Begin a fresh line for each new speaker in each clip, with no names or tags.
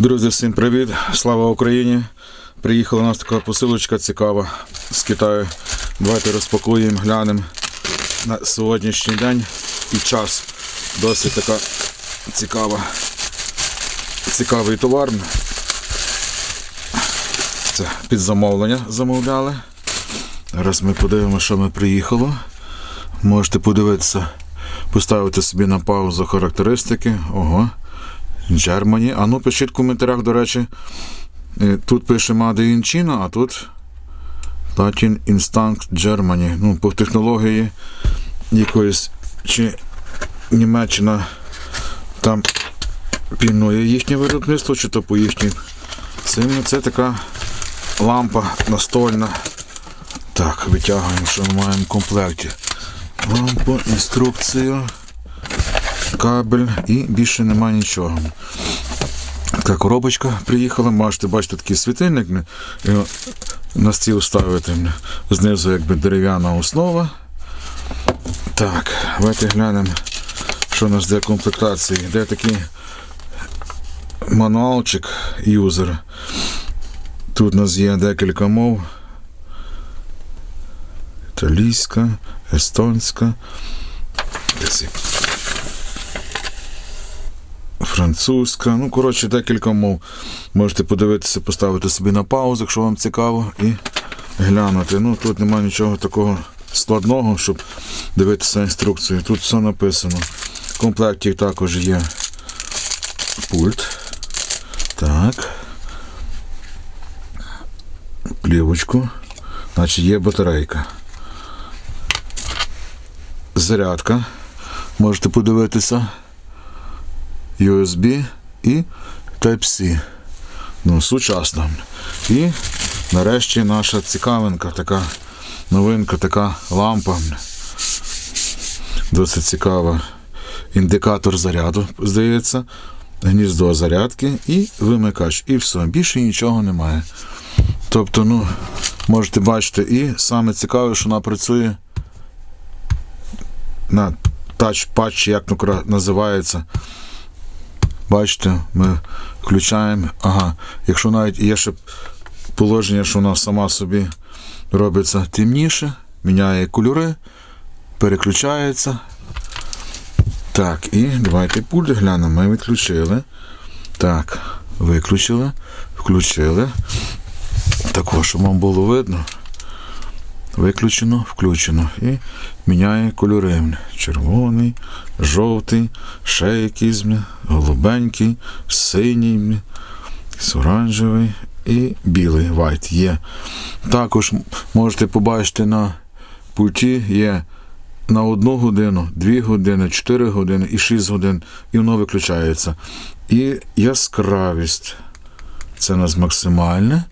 Друзі, всім привіт! Слава Україні! Приїхала у нас така посилочка цікава з Китаю. Давайте розпакуємо, глянемо на сьогоднішній день і час. Досить така цікава. Цікавий товар. Це під замовлення замовляли. Зараз ми подивимося, що ми приїхало. Можете подивитися, поставити собі на паузу характеристики. Ого. Germany. А ну пишіть в коментарях, до речі. е, Тут пише Made in China, а тут Latin Instinct Germany. Ну, по технології якоїсь чи Німеччина там пільнує їхнє виробництво, чи то по їхній цим. Це така лампа настольна. Так, витягуємо, що ми маємо в комплекті. Лампу, інструкцію кабель і більше немає нічого. Така коробочка приїхала, можете бачити такий світильник, на стіл ставити. Знизу якби дерев'яна основа. Так, давайте глянемо, що у нас де комплектації. Де такий мануалчик юзер. Тут у нас є декілька мов. Італійська, естонська. Десь і французька. Ну, коротше, декілька мов. Можете подивитися, поставити собі на паузу, якщо вам цікаво, і глянути. Ну, тут немає нічого такого складного, щоб дивитися інструкцію. Тут все написано. В комплекті також є пульт. Так. Плівочку. Значить, є батарейка. Зарядка. Можете подивитися. USB і Type-C. Ну, сучасно. І нарешті наша цікавинка, така новинка, така лампа. Досить цікава. Індикатор заряду, здається, гніздо зарядки і вимикач. І все. Більше нічого немає. Тобто, ну, можете бачити, і саме цікаве, що вона працює на тач-патч, як ну, називається. Бачите, ми включаємо. Ага, якщо навіть є ще положення, що вона сама собі робиться темніше, міняє кольори, переключається. Так, і давайте пульт глянемо. Ми відключили. Так, виключили, включили. Також, щоб вам було видно. Виключено, включено. І міняє кольори. Червоний, жовтий, ще якийсь, голубенький, синій, оранжевий і білий white є. Також можете побачити на пульті є на одну годину, дві години, 4 години і 6 годин, і воно виключається. І яскравість. Це у нас максимальне.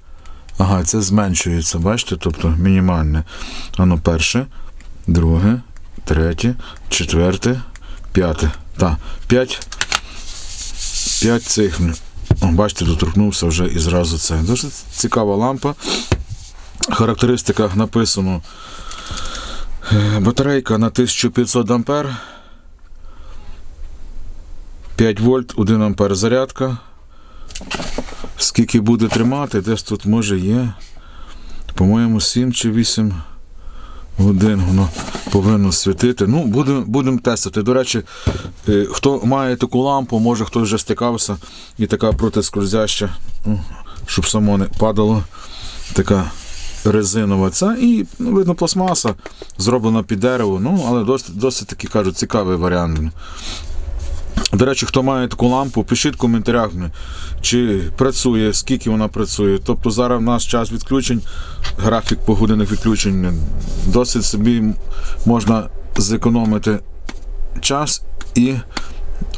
Ага, це зменшується, бачите? Тобто мінімальне. Ано перше, друге, третє, четверте, п'яте. Так, п'ять. П'ять цих. Бачите, доторкнувся вже і зразу це. Дуже цікава лампа. В характеристиках написано е, батарейка на 1500 ампер. 5 вольт, 1 ампер зарядка. Скільки буде тримати, десь тут може є. По-моєму, 7 чи 8 годин воно повинно світити. Ну, будемо будем тестити. До речі, е, хто має таку лампу, може хтось вже стикався і така протискользяща, ну, щоб само не падало. Така резинова ця і ну, видно пластмаса, зроблена під дерево. Ну, але досить, досить таки кажуть, цікавий варіант. До речі, хто має таку лампу, пишіть в коментарях, чи працює, скільки вона працює. Тобто зараз в нас час відключень, графік погодинних відключень. Досить собі можна зекономити час і.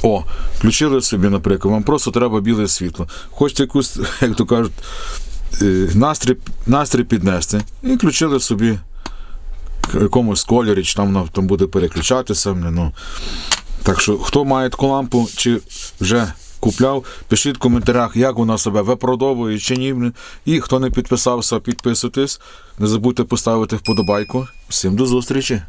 О, включили собі, наприклад, вам просто треба біле світло. Хочете якусь, як то кажуть, е, настрій, настрій піднести. І включили собі якомусь кольорі, чи там воно там буде переключатися. Ну, так що, хто має таку лампу, чи вже купляв, пишіть в коментарях, як вона себе випродовує чи ні. І хто не підписався, підписуйтесь. Не забудьте поставити вподобайку. Всім до зустрічі!